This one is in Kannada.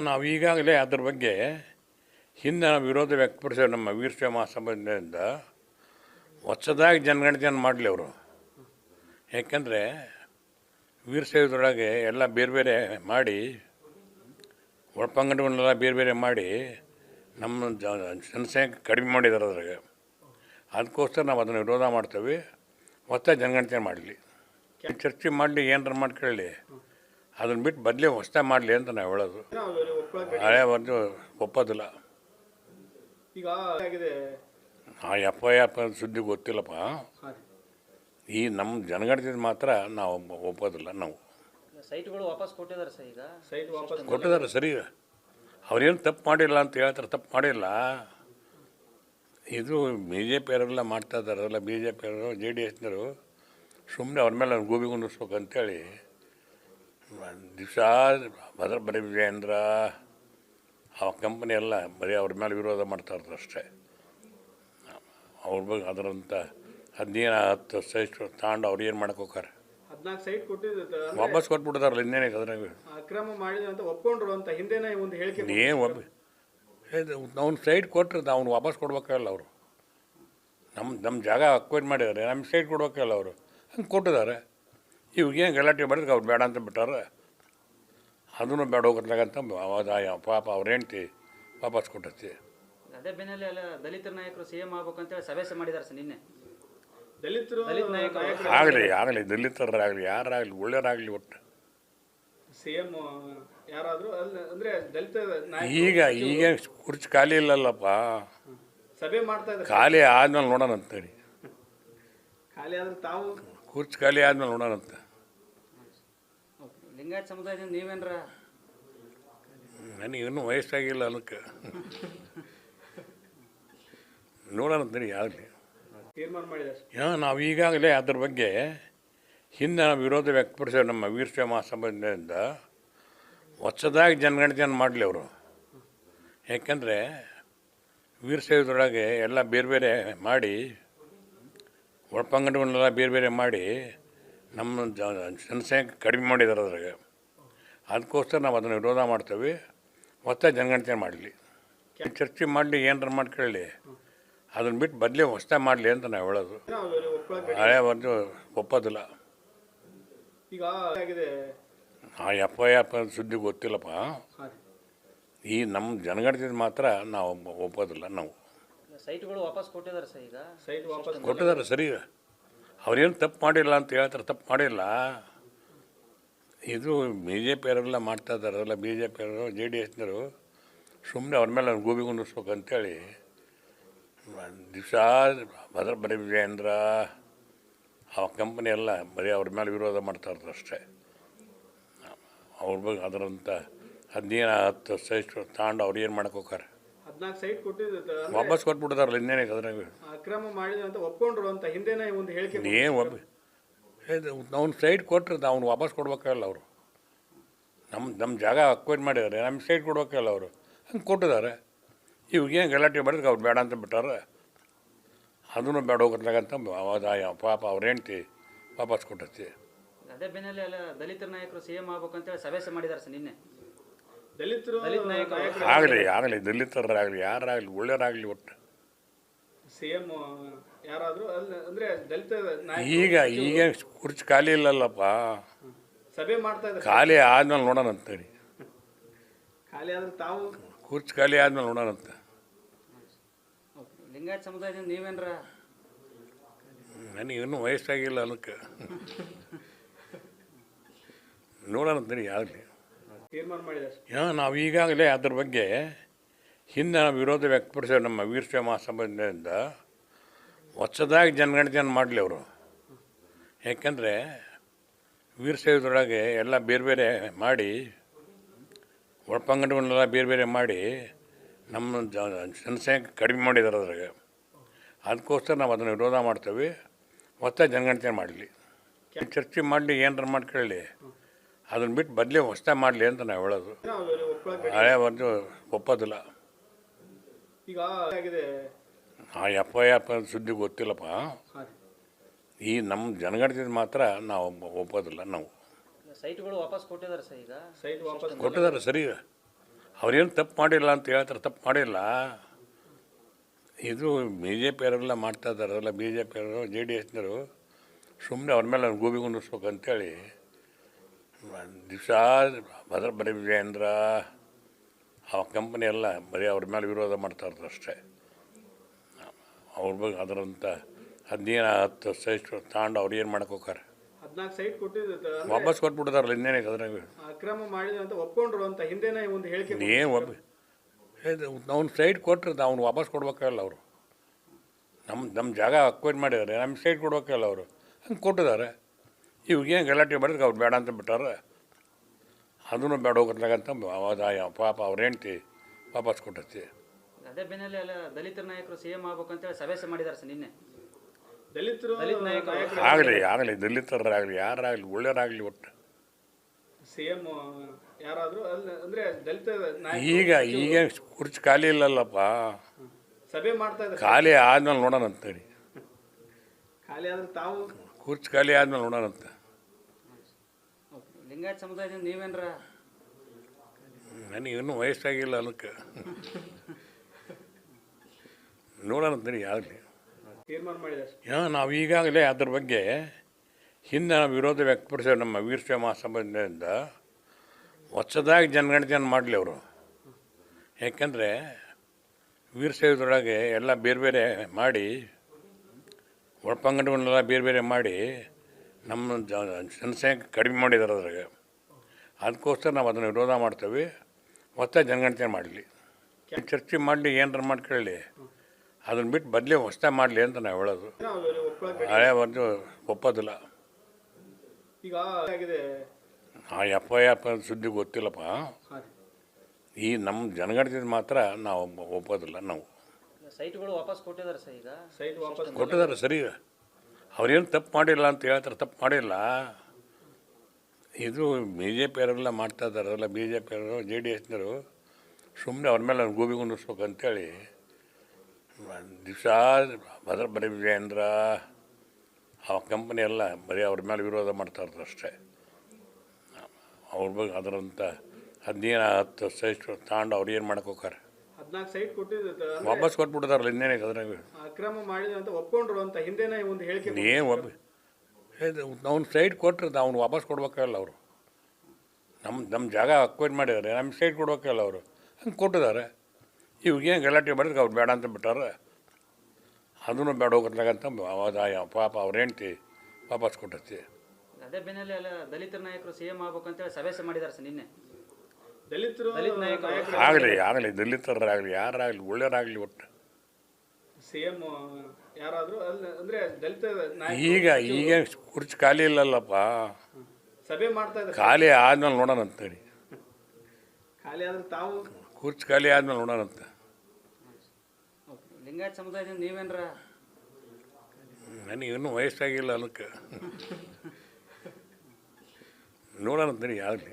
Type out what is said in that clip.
ನಾವು ಈಗಾಗಲೇ ಅದ್ರ ಬಗ್ಗೆ ಹಿಂದೆ ನಾವು ವಿರೋಧ ವ್ಯಕ್ತಪಡಿಸಿದ ನಮ್ಮ ವೀರಶೈವ ಮಹಾಸಭೆಯಿಂದ ಹೊಸದಾಗಿ ಜನಗಣತಿಯನ್ನು ಮಾಡಲಿ ಅವರು. ಯಾಕೆಂದರೆ ವೀರಶೈವದೊಳಗೆ ಎಲ್ಲ ಬೇರೆ ಬೇರೆ ಮಾಡಿ ಒಳಪಂಗಡಗಳನ್ನೆಲ್ಲ ಬೇರೆ ಬೇರೆ ಮಾಡಿ ನಮ್ಮ ಜ- ಜನಸಂಖ್ಯೆ ಕಡಿಮೆ ಮಾಡಿದ್ದಾರೆ ಅದ್ರಾಗೆ. ಅದಕ್ಕೋಸ್ಕರ ನಾವು ಅದನ್ನು ವಿರೋಧ ಮಾಡ್ತೇವೆ. ಹೊಸ ಜನಗಣತಿಯನ್ನು ಮಾಡಲಿ. ಚರ್ಚೆ ಮಾಡಲಿ ಏನಾರ ಮಾಡ್ಕೊಳ್ಳಿ. ಅದನ್ನು ಬಿಟ್ಟು ಬದಲೇ ಹೊಸ ಮಾಡಲಿ ಅಂತ ನಾವು ಹೇಳೋದು. ಹಳೆ ಒಂದು ಒಪ್ಪೋದಿಲ್ಲ. ಈಗ ಆಗಿದೆ ಆ ಎಫ್ ಐ ಎಫ್ ಸುದ್ದಿ ಗೊತ್ತಿಲ್ಲಪ್ಪ. ಈ ನಮ್ಮ ಜನಗಣತಿ ಮಾತ್ರ ನಾವು ಒಪ್ಪ- ಒಪ್ಪೋದಿಲ್ಲ ನಾವು. ಸೈಟ್ಗಳು ವಾಪಸ್ ಕೊಟ್ಟಿದ್ದಾರೆ ಸರ್ ಈಗ. ಸೈಟ್ ವಾಪಸ್ ಕೊಟ್ಟಿದ್ದಾರೆ ಸರಿ ಅವ್ರೇನು ತಪ್ಪು ಮಾಡಿಲ್ಲ ಅಂತ ಹೇಳ್ತಾರೆ ತಪ್ಪು ಮಾಡಿಲ್ಲ. ಇದು ಬಿ ಜೆ ಪಿಯವರೆಲ್ಲ ಮಾಡ್ತಾ ಇದ್ದಾರಲ್ಲ ಬಿ ಜೆ ಪಿಯವರು ಜೆ ಡಿ ಎಸ್ನವರು ಸುಮ್ಮನೆ ಅವ್ರ ಮೇಲೆ ಗೋಬಿ ಗುಂಡಿಸ್ಬೇಕಂತೇಳಿ ಅಂತೇಳಿ ದಿವಸ ಭದ್ರ ಬರೀ ವಿಜಯೇಂದ್ರ ಆ ಕಂಪನಿ ಎಲ್ಲ ಬರೀ ಅವ್ರ ಮೇಲೆ ವಿರೋಧ ಮಾಡ್ತಾ ಇರ್ತಾರೆ ಅಷ್ಟೇ. ಅವ್ರ ಬಗ್ಗೆ ಅದರಂಥ ಹದಿನೈದು ಹತ್ತು ಸೈಟ್ ತಗೊಂಡು ಅವ್ರು ಏನು ಮಾಡಕ್ಕೆ ಕೊಟ್ಟಿದ್ದು ವಾಪಸ್ ಕೊಟ್ಬಿಡ್ತಾರಲ್ಲ ಇನ್ನೇನೈತೆ ಅದ್ರಾಗ. ಅಕ್ರಮ ಮಾಡಿದ ಅಂತ ಒಪ್ಕೊಂಡ್ರು ಅಂತ ಹಿಂದೆನೇ ಒಂದು ಹೇಳಿಕೆ ಏನು ಒಬ್ಬ ಅವ್ನು ಸೈಟ್ ಕೊಟ್ಟರೆ ಅವ್ನು ವಾಪಸ್ ಕೊಡ್ಬೇಕಲ್ಲ ಅವರು. ನಮ್ಮ ನಮ್ಮ ಜಾಗ ಅಕ್ವೈರ್ ಮಾಡಿದ್ದಾರೆ ನಮ್ಗೆ ಸೈಟ್ ಕೊಡ್ಬೇಕಲ್ಲ ಅವರು. ಹಂಗೆ ಕೊಟ್ಟಿದ್ದಾರೆ. ಇವಾಗೇನು ಗಲಾಟೆ ಮಾಡಿದ್ರೆ ಅವ್ರು ಬೇಡ ಅಂತ ಬಿಟ್ಟಾರೆ ಅದನ್ನು ಬೇಡ ಹೋಗತ್ಲಾಗಂತ ಅವಾಗ ಪಾಪ ಅವ್ರ ಹೆಂಡ್ತಿ ವಾಪಸ್ ಕೊಟ್ಟೈತಿ. ಅದೇ ಬೆನ್ನಲ್ಲೇ ಎಲ್ಲ ದಲಿತ ನಾಯಕರು ಸಿ ಎಂ ಆಗ್ಬೇಕಂತೇಳಿ ಸಭೆ ಸಹ ಮಾಡಿದ್ದಾರೆ ಸರ್ ನಿನ್ನೆ. ದಲಿತರು ದಲಿತ ನಾಯಕರು. ಆಗಲಿ ಆಗಲಿ ದಲಿತರಾಗಲಿ ಯಾರಾಗಲಿ ಒಳ್ಳೆಯರಾಗಲಿ ಒಟ್ಟು. ಸಿ ಎಂ ಯಾರಾದರೂ ಅಂದರೆ ದಲಿತ ನಾಯಕ ಈಗ ಈಗ ಕುರ್ಚಿ ಖಾಲಿ ಇಲ್ಲಲ್ಲಪ್ಪ. ಸಭೆ ಮಾಡ್ತಾ ಇದ್ದಾರೆ. ಖಾಲಿ ಆದ್ಮೇಲೆ ನೋಡೋಣ ಅಂತೇಳಿ ಖಾಲಿ ಆದ್ರೆ ತಾವು? ಕುರ್ಚಿ ಖಾಲಿ ಆದ್ಮೇಲೆ ನೋಡೋಣ ಅಂತ ಲಿಂಗಾಯತ್ ಸಮುದಾಯದಿಂದ ನೀವೇನ್ರ? ನನಗೆ ಇನ್ನೂ ವಯಸ್ಸಾಗಿಲ್ಲ ಅದಕ್ಕೆ ನೋಡೋಣ ಅಂತೀನಿ ಆಗಲಿ ತೀರ್ಮಾನ ಮಾಡಿದೆ ಸರ್ ನಾವು ಈಗಾಗಲೇ ಅದ್ರ ಬಗ್ಗೆ ಹಿಂದೆ ನಾವು ವಿರೋಧ ವ್ಯಕ್ತಪಡಿಸಿದ ನಮ್ಮ ವೀರಶೈವ ಮಹಾಸಭೆಯಿಂದ ಹೊಸದಾಗಿ ಜನಗಣತಿಯನ್ನು ಮಾಡಲಿ ಅವರು. ಯಾಕೆಂದರೆ ವೀರಶೈವದೊಳಗೆ ಎಲ್ಲ ಬೇರೆ ಬೇರೆ ಮಾಡಿ ಒಳಪಂಗಡಗಳನ್ನೆಲ್ಲ ಬೇರೆ ಬೇರೆ ಮಾಡಿ ನಮ್ಮ ಜ- ಜನಸಂಖ್ಯೆ ಕಡಿಮೆ ಮಾಡಿದ್ದಾರೆ ಅದ್ರಾಗ. ಅದಕ್ಕೋಸ್ಕರ ನಾವು ಅದನ್ನು ವಿರೋಧ ಮಾಡ್ತೇವೆ. ಹೊಸ ಜನಗಣತಿ ಮಾಡಲಿ. ಚರ್ಚೆ ಮಾಡಲಿ ಏನಾರ ಮಾಡ್ಕೊಳ್ಳಿ. ಅದನ್ನು ಬಿಟ್ಟು ಬದಲೇ ಹೊಸ ಮಾಡಲಿ ಅಂತ ನಾವು ಹೇಳೋದು. ಹಳೆ ಒಂದು ಒಪ್ಪೋದಿಲ್ಲ. ಆ ಎಪ್ಪ ಐ ಸುದ್ದಿ ಗೊತ್ತಿಲ್ಲಪ್ಪ. ಈ ನಮ್ಮ ಜನಗಣತಿ ಮಾತ್ರ ನಾವು ಒಪ್ಪೋದಿಲ್ಲ ನಾವು. ಸೈಟ್ಗಳು ವಾಪಸ್ ಕೊಟ್ಟಿದ್ದಾರೆ ಸರ್ ಈಗ. ಸೈಟ್ ವಾಪಸ್ ಕೊಟ್ಟಿದ್ದಾರೆ. ಸರಿ ಅವ್ರೇನು ತಪ್ಪು ಮಾಡಿಲ್ಲ ಅಂತ ಹೇಳ್ತಾರೆ ತಪ್ಪು ಮಾಡಿಲ್ಲ. ಇದು ಬಿ ಜೆ ಪಿಯವರೆಲ್ಲ ಮಾಡ್ತಾ ಇದ್ದಾರಲ್ಲ ಬಿ ಜೆ ಪಿಯವರು ಜೆ ಡಿ ಎಸ್ನವರು ಸುಮ್ಮನೆ ಅವ್ರ ಮೇಲೆ ಗೋಬಿ ಗುಂಡಿಸ್ಬೇಕಂತೇಳಿ. ಅಂತೇಳಿ ದಿವಸ ಭದ್ರ ಬರೀ ವಿಜಯೇಂದ್ರ ಆ ಕಂಪನಿ ಎಲ್ಲ ಬರೀ ಅವ್ರ ಮೇಲೆ ವಿರೋಧ ಮಾಡ್ತಾ ಇರ್ತಾರೆ ಅಷ್ಟೇ. ಅವ್ರ ಬಗ್ಗೆ ಅದರಂಥ ಹದಿನೈದು ಹತ್ತು ಸೈಟ್ ತಗೊಂಡು ಅವ್ರು ಏನು ಮಾಡಕ್ಕೆ ಹೋಗಾರೆ ಹದಿನಾಲ್ಕು ಸೈಟ್ ಕೊಟ್ಟಿದ್ದು ವಾಪಸ್ ಕೊಟ್ಬಿಡ್ತಾರಲ್ಲ ಇನ್ನೇನೇ ಅದ್ರಾಗ? ಅಕ್ರಮ ಮಾಡಿದ ಅಂತ ಒಪ್ಕೊಂಡ್ರು ಅಂತ ಹಿಂದೆನೇ ಒಂದು ಹೇಳಿಕೆ ಏನು ಒಬ್ಬ ಅವ್ನು ಸೈಟ್ ಕೊಟ್ಟರೆ ಅವ್ನು ವಾಪಸ್ ಕೊಡ್ಬೇಕಲ್ಲ ಅವರು. ನಮ್ಮ ನಮ್ಮ ಜಾಗ ಅಕ್ವೈರ್ ಮಾಡಿದ್ದಾರೆ ನಮ್ಮ ಸೈಟ್ ಕೊಡ್ಬೇಕಲ್ಲ ಅವರು. ಹಂಗೆ ಕೊಟ್ಟಿದ್ದಾರೆ ಇವಾಗೇನು ಗಲಾಟೆ ಮಾಡಿದ್ರೆ ಅವ್ರು ಬೇಡ ಅಂತ ಬಿಟ್ಟಾರೆ. ಅದನ್ನು ಬೇಡ ಅವಾಗ ಪಾಪ ಅವ್ರ ಹೆಂಡ್ತಿ ವಾಪಸ್ ಕೊಟ್ಟೈತಿ. ಅದೇ ಬೆನ್ನಲ್ಲೇ ಎಲ್ಲ ದಲಿತರ ನಾಯಕರು ಸಿ ಎಂ ಆಗ್ಬೇಕಂತೇಳಿ ಸಭೆ ಸಹ ಮಾಡಿದ್ದಾರೆ ಸರ್ ನಿನ್ನೆ. ದಲಿತರು. ಆಗಲಿ ಆಗಲಿ ದಲಿತರಾಗಲಿ ಯಾರಾಗಲಿ ಒಳ್ಳೆಯರಾಗಲಿ ಒಟ್ಟು. ಸೇಮ್ ಯಾರಾದರೂ ಅಂದರೆ ದಲಿತ ಈಗ ಈಗ ಕುರ್ಚಿ ಖಾಲಿ ಇಲ್ಲಲ್ಲಪ್ಪ. ಸಭೆ ಮಾಡ್ತಾ ಇದ್ದಾರೆ. ಖಾಲಿ ಆದ್ಮೇಲೆ ನೋಡೋಣ ಅಂತೇಳಿ ಖಾಲಿ ಆದ್ರೆ ತಾವು? ಕುರ್ಚಿ ಖಾಲಿ ಆದ್ಮೇಲೆ ನೋಡೋಣ ಅಂತ. ಲಿಂಗಾಯತ್ ಸಮುದಾಯದಿಂದ ನೀವೇನ್ರ? ನನಗೆ ಇನ್ನೂ ವಯಸ್ಸಾಗಿಲ್ಲ ಅದಕ್ಕೆ ನೋಡೋಣ ಹೇಳಿ ಆಗಲಿ ತೀರ್ಮಾನ ಮಾಡಿದೆ ಸರ್ ಯಾ, ನಾವು ಈಗಾಗಲೇ ಅದ್ರ ಬಗ್ಗೆ ಹಿಂದೆ ನಾವು ವಿರೋಧ ವ್ಯಕ್ತಪಡಿಸೋ ನಮ್ಮ ವೀರಶೈವ ಮಹಾಸಭೆಯಿಂದ ಹೊಸದಾಗಿ ಜನಗಣತಿಯನ್ನು ಮಾಡಲಿ ಅವರು. ಯಾಕೆಂದರೆ ವೀರಶೈವದೊಳಗೆ ಎಲ್ಲ ಬೇರೆ ಬೇರೆ ಮಾಡಿ ಒಳಪಂಗಡಗಳನ್ನೆಲ್ಲ ಬೇರೆ ಬೇರೆ ಮಾಡಿ ನಮ್ಮ ಜನಸಂಖ್ಯೆ ಕಡಿಮೆ ಮಾಡಿದ್ದಾರೆ ಅದ್ರಾಗ. ಅದಕ್ಕೋಸ್ಕರ ನಾವು ಅದನ್ನು ವಿರೋಧ ಮಾಡ್ತೇವೆ. ಹೊಸ ಜನಗಣತಿಯನ್ನು ಮಾಡಲಿ. ಚರ್ಚೆ ಮಾಡಲಿ ಏನಾರ ಮಾಡ್ಕೊಳ್ಳಿ. ಅದನ್ನು ಬಿಟ್ಟು ಬದಲೇ ಹೊಸ ಮಾಡಲಿ ಅಂತ ನಾವು ಹೇಳೋದು. ಹಳೆ ಒಂದು ಒಪ್ಪೋದಿಲ್ಲ. ಈಗ ಆಗಿದೆ ಆ ಎಫ್ ಐ ಎಫ್ ಸುದ್ದಿ ಗೊತ್ತಿಲ್ಲಪ್ಪ. ಈ ನಮ್ಮ ಜನಗಣತಿದ ಮಾತ್ರ ನಾವು ಒಪ್ಪೋದಿಲ್ಲ ನಾವು. ಸೈಟ್ಗಳು ವಾಪಸ್ ಕೊಟ್ಟಿದ್ದಾರೆ ಸರ್ ಈಗ. ಸೈಟ್ ವಾಪಸ್ ಕೊಟ್ಟಿದ್ದಾರೆ ಸರಿ ಅವ್ರೇನು ತಪ್ಪು ಮಾಡಿಲ್ಲ ಅಂತ ಹೇಳ್ತಾರೆ ತಪ್ಪು ಮಾಡಿಲ್ಲ. ಇದು ಬಿ ಜೆ ಪಿಯವರೆಲ್ಲ ಮಾಡ್ತಾ ಇದ್ದಾರಲ್ಲ ಬಿ ಜೆ ಪಿಯವರು ಜೆ ಡಿ ಎಸ್ನವರು ಸುಮ್ಮನೆ ಅವ್ರ ಮೇಲೆ ಗೋಬಿ ಕುಂದಿಸ್ಬೇಕು ಅಂತೇಳಿ ದಿವಸ ಭದ್ರ ಬರೀ ವಿಜಯೇಂದ್ರ ಆ ಕಂಪನಿ ಎಲ್ಲ ಬರೀ ಅವ್ರ ಮೇಲೆ ವಿರೋಧ ಮಾಡ್ತಾ ಇರ್ತಾರೆ ಅಷ್ಟೇ. ಅವ್ರ ಬಗ್ಗೆ ಅದರಂಥ ಹದಿನೈದು ಹತ್ತು ಸೈಟ್ ತಗೊಂಡು ಅವ್ರು ಏನು ಮಾಡಕ್ಕೆ ಕೊಟ್ಟಿದ್ದು ವಾಪಸ್ ಕೊಟ್ಬಿಡ್ತಾರಲ್ಲ ಇನ್ನೇನೈತೆ ಅದ್ರಾಗ? ಅಕ್ರಮ ಮಾಡಿದ ಅಂತ ಒಪ್ಕೊಂಡ್ರು ಅಂತ ಹಿಂದೆನೇ ಒಂದು ಹೇಳಿಕೆ ಏನು ಒಬ್ಬ ಅವ್ನು ಸೈಟ್ ಕೊಟ್ಟರೆ ಅವ್ನು ವಾಪಸ್ ಕೊಡ್ಬೇಕಲ್ಲ ಅವರು. ನಮ್ಮ ನಮ್ಮ ಜಾಗ ಅಕ್ವೈರ್ ಮಾಡಿದ್ದಾರೆ ನಮ್ಗೆ ಸೈಟ್ ಕೊಡ್ಬೇಕಲ್ಲ ಅವರು. ಹಂಗೆ ಕೊಟ್ಟಿದ್ದಾರೆ. ಇವಾಗೇನು ಗಲಾಟೆ ಮಾಡಿದ್ರೆ ಅವ್ರು ಬೇಡ ಅಂತ ಬಿಟ್ಟಾರೆ. ಅದನ್ನು ಬೇಡ ಹೋಗತ್ಲಾಗಂತ ಅವಾದಾಯ ಪಾಪ ಅವ್ರ ಹೆಂಡ್ತಿ ವಾಪಸ್ ಕೊಟ್ಟತಿ. ಅದೇ ಬೆನ್ನಲ್ಲೇ ಎಲ್ಲ ದಲಿತರ ನಾಯಕರು ಸಿ ಎಂ ಆಗ್ಬೇಕಂತೇಳಿ ಸಭೆ ಮಾಡಿದ್ದಾರೆ ಸರ್ ನಿನ್ನೆ. ದಲಿತರು ದಲಿತ ನಾಯಕರು. ನಾಯಕರು ಆಗಲಿ ಆಗಲಿ ದಲಿತರಾಗಲಿ ಯಾರಾಗಲಿ ಒಳ್ಳೆಯರಾಗಲಿ ಒಟ್ಟು. ಸಿಎಂ ಯಾರಾದರೂ ಅಲ್ಲ ಅಂದರೆ ದಲಿತ ನಾಯಕ ಈಗ ಈಗ ಕುರ್ಚಿ ಖಾಲಿ ಇಲ್ಲಲ್ಲಪ್ಪ. ಸಭೆ ಮಾಡ್ತಾ ಇದ್ದಾರೆ. ಖಾಲಿ ಆದ್ಮೇಲೆ ನೋಡೋಣ ಅಂತೇಳಿ ಖಾಲಿ ಆದ್ರೆ ತಾವು? ಕುರ್ಚಿ ಖಾಲಿ ಆದ್ಮೇಲೆ ನೋಡೋಣ ಅಂತ ಲಿಂಗಾಯತ್ ಸಮುದಾಯದಿಂದ ನೀವೇನ್ರ? ನನಗೆ ಇನ್ನೂ ವಯಸ್ಸಾಗಿಲ್ಲ ಅದಕ್ಕೆ. ನೋಡೋಣ ಆಗಲಿ ತೀರ್ಮಾನ ಮಾಡಿದೆ. ಹಾಂ ನಾವು ಈಗಾಗಲೇ ಅದ್ರ ಬಗ್ಗೆ ಹಿಂದೆ ನಾವು ವಿರೋಧ ವ್ಯಕ್ತಪಡಿಸಿದ ನಮ್ಮ ವೀರಶೈವ ಮಹಾಸಭೆಯಿಂದ ಹೊಸದಾಗಿ ಜನಗಣತಿಯನ್ನು ಮಾಡಲಿ ಅವರು. ಯಾಕೆಂದರೆ ವೀರಶೈವದೊಳಗೆ ಎಲ್ಲ ಬೇರೆ ಬೇರೆ ಮಾಡಿ ಒಳಪಂಗಡವನ್ನೆಲ್ಲ ಬೇರೆ ಬೇರೆ ಮಾಡಿ ನಮ್ಮ ಜ- ಜನಸಂಖ್ಯೆ ಕಡಿಮೆ ಮಾಡಿದ್ದಾರೆ ಅದ್ರಾಗ. ಅದಕ್ಕೋಸ್ಕರ ನಾವು ಅದನ್ನು ವಿರೋಧ ಮಾಡ್ತೇವೆ. ಹೊಸ ಜನಗಣತಿ ಮಾಡಲಿ. ಚರ್ಚೆ ಮಾಡಲಿ ಏನಾರ ಮಾಡ್ಕೊಳ್ಳಿ. ಅದನ್ನು ಬಿಟ್ಟು ಬದಲೇ ಹೊಸ ಮಾಡಲಿ ಅಂತ ನಾವು ಹೇಳೋದು. ಹಳೆ ಒಂದು ಒಪ್ಪೋದಿಲ್ಲ. ಈಗ ಆಗಿದೆ. ಆ ಎಪ್ಪ ಎಪ್ಪ ಎಫ್ ಸುದ್ದಿ ಗೊತ್ತಿಲ್ಲಪ್ಪ. ಈ ನಮ್ಮ ಜನಗಣತಿ ಮಾತ್ರ ನಾವು ಒಪ್ಪೋದಿಲ್ಲ ನಾವು. ಸೈಟ್ಗಳು ವಾಪಸ್ ಕೊಟ್ಟಿದ್ದಾರೆ ಸರ್ ಈಗ. ಸೈಟ್ ವಾಪಸ್ ಕೊಟ್ಟಿದ್ದಾರೆ ಸರಿ ಅವ್ರೇನು ತಪ್ಪು ಮಾಡಿಲ್ಲ ಅಂತ ಹೇಳ್ತಾರೆ, ತಪ್ಪು ಮಾಡಿಲ್ಲ. ಇದು ಬಿ ಜೆ ಪಿಯವರೆಲ್ಲ ಮಾಡ್ತಾ ಇದ್ದಾರಲ್ಲ ಬಿ ಜೆ ಪಿಯವರು ಜೆ ಡಿ ಎಸ್ನವರು ಸುಮ್ಮನೆ ಅವ್ರ ಮೇಲೆ ಗೂಬಿ ಗೋಬಿ ಅಂತೇಳಿ ದಿವಸ ಭದ್ರ ಬರೀ ವಿಜಯೇಂದ್ರ, ಆ ಕಂಪನಿ ಎಲ್ಲ ಬರೀ ಅವ್ರ ಮೇಲೆ ವಿರೋಧ ಮಾಡ್ತಾ ಇರ್ತಾರೆ ಅಷ್ಟೇ. ಅವ್ರ ಬಗ್ಗೆ ಅದರಂತ ಹದಿನೇನು ಹತ್ತು ಸೈಟ್ ತಗೊಂಡು ಅವ್ರು ಏನು ಮಾಡಕ್ಕೆ ಹೋಗಾರೆ ಹದಿನಾಲ್ಕು ಸೈಟ್ ಕೊಟ್ಟಿದ್ದು ವಾಪಸ್ ಕೊಟ್ಬಿಟ್ಟಿದಾರಲ್ಲ ಇನ್ನೇನೈತೆ ಅದ್ರಾಗ ಅಕ್ರಮ ಮಾಡಿದ ಅಂತ ಒಪ್ಕೊಂಡ್ರು ಅಂತ ಹಿಂದೆನೇ ಒಂದು ಹೇಳಿಕೆ ಏನು ಒಬ್ಬ ಅವ್ನು ಸೈಟ್ ಕೊಟ್ಟರೆ ಅವ್ನು ವಾಪಸ್ ಕೊಡ್ಬೇಕಲ್ಲ ಅವರು. ನಮ್ಮ ನಮ್ಮ ಜಾಗ ಅಕ್ವೈರ್ ಮಾಡಿದ್ದಾರೆ ನಮ್ಮ ಸೈಟ್ ಕೊಡ್ಬೇಕಲ್ಲ ಅವರು. ಹಂಗೆ ಕೊಟ್ಟಿದ್ದಾರೆ. ಇವಾಗೇನು ಗಲಾಟೆ ಮಾಡಿದ್ರೆ ಅವ್ರು ಬೇಡ ಅಂತ ಬಿಟ್ಟಾರೆ. ಅದನ್ನು ಬೇಡ ಹೋಗತ್ಲಾಗಂತ ಪಾಪ ಅವ್ರ ಹೆಂಡ್ತಿ ವಾಪಸ್ ಕೊಟ್ಟೈತಿ ಅದೇ ಬೆನ್ನಲ್ಲೇ ಎಲ್ಲ ದಲಿತರ ನಾಯಕರು ಸಿ ಎಂ ಆಗ್ಬೇಕಂತೇಳಿ ಸಭೆ ಮಾಡಿದ್ದಾರೆ ಸರ್ ನಿನ್ನೆ. ಆಗಲಿ ಆಗಲಿ ದಲಿತರಾಗಲಿ ಯಾರಾಗಲಿ ಒಳ್ಳೆಯರಾಗಲಿ ಒಟ್ಟು. ಸಿಎಂ ಯಾರಾದ್ರೂ ಅಲ್ಲ ಅಂದ್ರೆ ದಲಿತ ನಾಯಕ ಈಗ ಈಗ ಕುರ್ಚಿ ಖಾಲಿ ಇಲ್ಲಲ್ಲಪ್ಪ. ಸಭೆ ಮಾಡ್ತಾ ಇದ್ದಾರೆ. ಖಾಲಿ ಆದ್ಮೇಲೆ ನೋಡೋಣ ಅಂತೇಳಿ ಖಾಲಿ ಆದ್ರೆ ತಾವು? ಕುರ್ಚಿ ಖಾಲಿ ಆದ್ಮೇಲೆ ನೋಡೋಣ ಅಂತ. ಲಿಂಗಾಯತ್ ಸಮುದಾಯದಿಂದ ನೀವೇನ್ರ? ನನಗೆ ಇನ್ನೂ ವಯಸ್ಸಾಗಿಲ್ಲ ಅದಕ್ಕೆ. ನೋಡೋಣ ಅಂತೀನಿ ಆಗಲಿ.